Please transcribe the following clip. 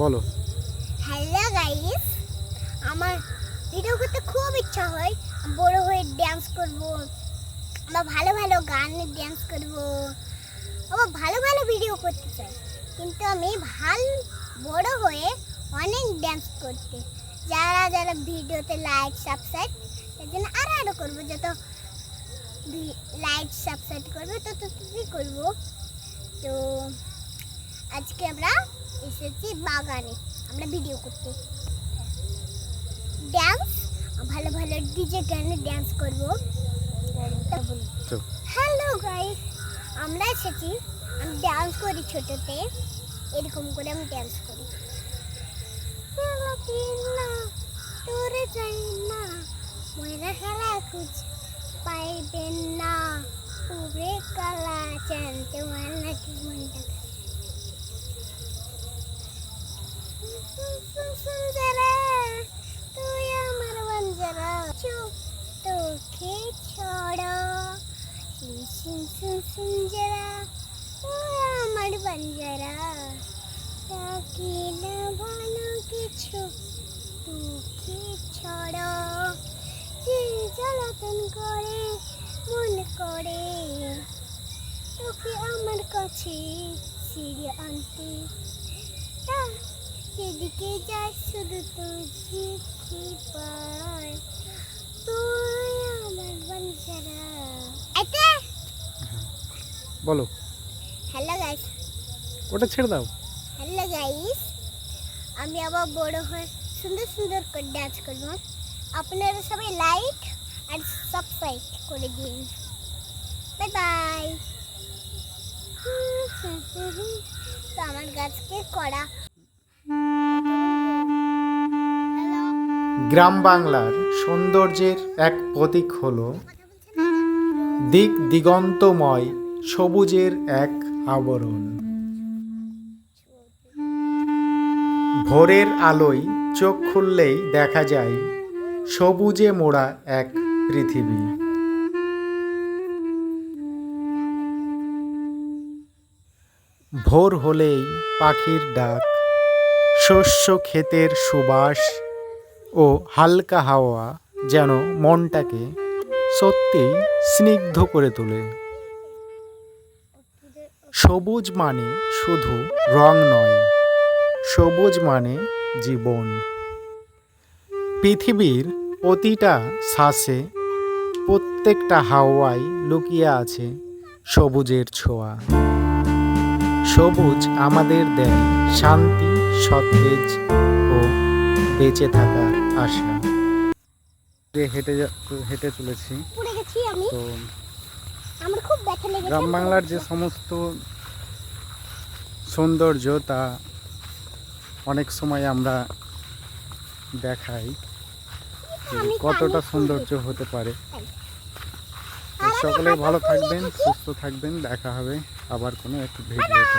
বলো। Hello guys আমার video করতে খুব ইচ্ছা হয়। বড় হয়ে ড্যান্স করব বা ভালো ভালো গানে ড্যান্স করব আবার ভালো ভালো ভিডিও করতে চাই। কিন্তু আমি ভালো বড় হয়ে অনেক ড্যান্স করতে। যারা যারা ভিডিওতে লাইক সাবস্ক্রাইব এর জন্য আরও আরও করব। যত লাইক সাবস্ক্রাইব করবে তত করব। তো আজকে আমরা এসেছি বাগানে। আমরা ভিডিও করতে। ড্যান্স ভালো ভালো ডিজে গানে ড্যান্স করব। হ্যালো গাইস আমরা এসেছি। আমি ড্যান্স করি ছোটতে। এরকম করে আমি ড্যান্স করি। না তোরে যাই না। ময়রা খেলা খুঁজ পাইবেন না। পুরে কালা জানতে আমার নাকি মনটা সুন্দরা তুই আমার বঞ্জরা চুপ তোকে ছড়ো। সিন সিন সুন্দরা তুই আমার বঞ্জরা। তাকে না ভালো কিছু তোকে ছড়ো। যে জ্বালাতন করে, মন করে, তোকে আমার কাছে সিঁড়ি আনতে। যাই শুধু তুই পায় তুই বলো। হ্যালো গাইস ওটা ছেড়ে দাও। হ্যালো গাইস আমি আবার বড় হয়ে সুন্দর সুন্দর করে ডান্স করব। আপনারা সবাই লাইক আর সাবস্ক্রাইব করে দিন। বাই বাই তো আমার গাছকে করা। গ্রাম বাংলার সৌন্দর্যের এক প্রতীক হলো দিক দিগন্তময় সবুজের এক আবরণ। ভোরের আলোয় চোখ খুললেই দেখা যায়, সবুজে মোড়া এক পৃথিবী। ভোর হলেই পাখির ডাক, শস্য ক্ষেতের সুবাস ও হালকা হাওয়া যেন মনটাকে সত্যিই স্নিগ্ধ করে তোলে। সবুজ মানে শুধু রং নয় সবুজ মানে জীবন। পৃথিবীর প্রতিটা শ্বাসে প্রত্যেকটা হাওয়ায় লুকিয়ে আছে সবুজের ছোঁয়া। সবুজ আমাদের দেয় শান্তি সতেজ ও বেঁচে থাকার আশা। হেঁটে হেঁটে চলেছি তো আমার খুব ব্যথা লেগেছে গ্রাম বাংলার যে সমস্ত সৌন্দর্য তা অনেক সময় আমরা দেখাই যে কতটা সৌন্দর্য হতে পারে। সকলে ভালো থাকবেন সুস্থ থাকবেন দেখা হবে আবার কোনো একটু ভিডিওতে।